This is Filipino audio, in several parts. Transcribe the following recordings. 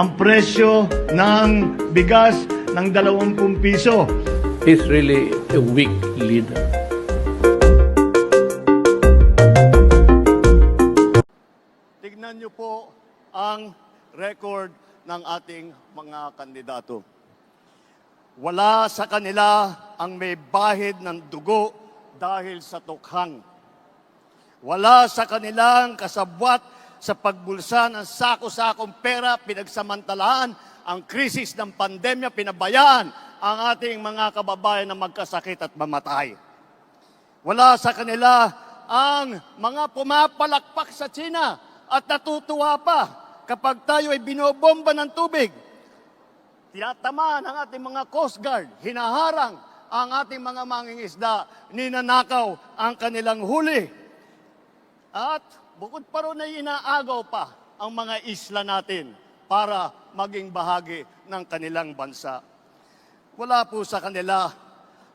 ang presyo ng bigas ng 20 piso. He's really a weak leader. Tignan niyo po ang record ng ating mga kandidato. Wala sa kanila ang may bahid ng dugo dahil sa tukhang. Wala sa kanilang kasabwat sa pagbulsa ng sako-sakong pera, pinagsamantalaan ang krisis ng pandemya, pinabayaan ang ating mga kababayan na magkasakit at mamatay. Wala sa kanila ang mga pumapalakpak sa China at natutuwa pa kapag tayo ay binobomba ng tubig. Tinatamaan ang ating mga Coast Guard, hinaharang ang ating mga mangingisda, ninanakaw ang kanilang huli. At bukod pa ron ay inaagaw pa ang mga isla natin para maging bahagi ng kanilang bansa. Wala po sa kanila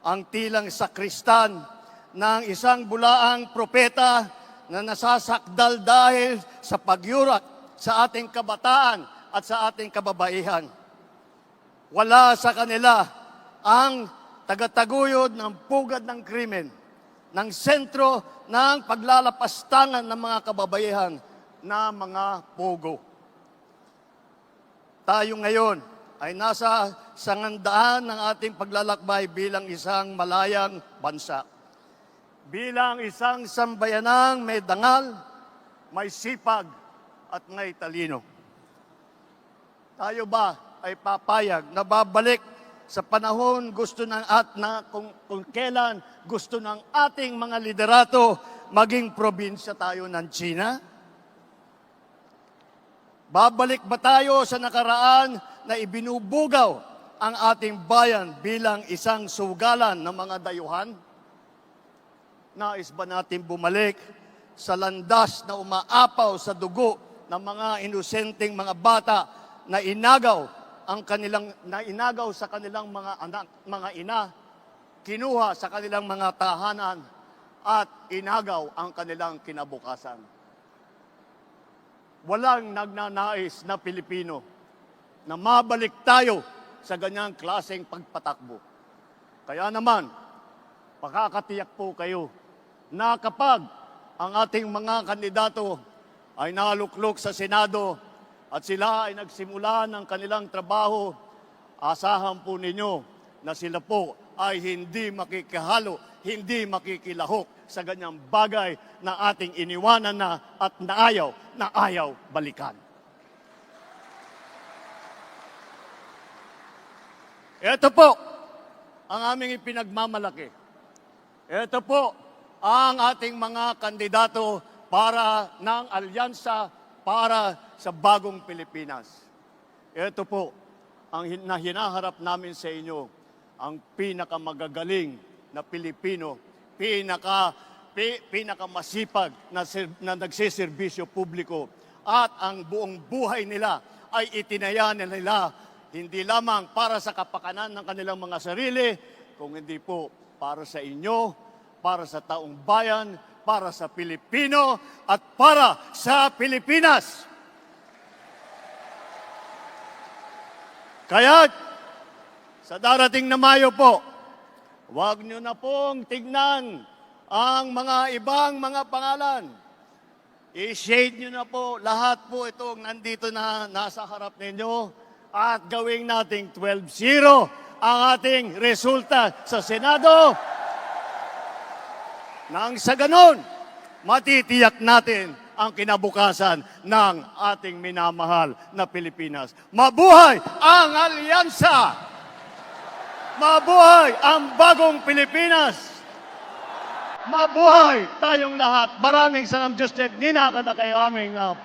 ang tilang sakristan ng isang bulaang propeta na nasasakdal dahil sa pagyurak sa ating kabataan at sa ating kababaihan. Wala sa kanila ang tagataguyod ng pugad ng krimen, ng sentro ng paglalapastangan ng mga kababaihan na mga pogo. Tayo ngayon ay nasa sangandaan ng ating paglalakbay bilang isang malayang bansa. Bilang isang sambayanang may dangal, may sipag at may talino. Tayo ba ay papayag na babalik sa panahon gusto ng at na kung, kung kailan gusto ng ating mga liderato maging probinsya tayo ng China? Babalik ba tayo sa nakaraan na ibinubugaw ang ating bayan bilang isang sugalan ng mga dayuhan? Nais ba natin bumalik sa landas na umaapaw sa dugo ng mga inosenteng mga bata na inagaw ang kanilang na inagaw sa kanilang mga anak, mga ina, kinuha sa kanilang mga tahanan at inagaw ang kanilang kinabukasan. Walang nagnanais na Pilipino na mabalik tayo sa ganyang klaseng pagpatakbo. Kaya naman, pakakatiyak po kayo na kapag ang ating mga kandidato ay naluklok sa Senado at sila ay nagsimula ng kanilang trabaho, asahan po ninyo na sila po ay hindi makikihalo, hindi makikilahok sa ganyang bagay na ating iniwanan na at naayaw na ayaw balikan. Ito po ang aming ipinagmamalaki. Ito po ang ating mga kandidato para ng alyansa para sa bagong Pilipinas. Ito po ang na hinaharap namin sa inyo, ang pinakamagagaling na Pilipino, pinaka pi, pinakamasipag na, na nagsiservisyo publiko at ang buong buhay nila ay itinaya nila hindi lamang para sa kapakanan ng kanilang mga sarili, kung hindi po para sa inyo, para sa taong bayan, para sa Pilipino, at para sa Pilipinas. Kaya, sa darating na Mayo po, huwag nyo na pong tignan ang mga ibang mga pangalan. I-shade nyo na po lahat po itong nandito na nasa harap ninyo at gawing nating 12-0 ang ating resulta sa Senado. Nang sa ganon, matitiyak natin ang kinabukasan ng ating minamahal na Pilipinas. Mabuhay ang alyansa! Mabuhay ang bagong Pilipinas! Mabuhay tayong lahat. Maraming salam, Diyos. Ninakata kayo aming uh,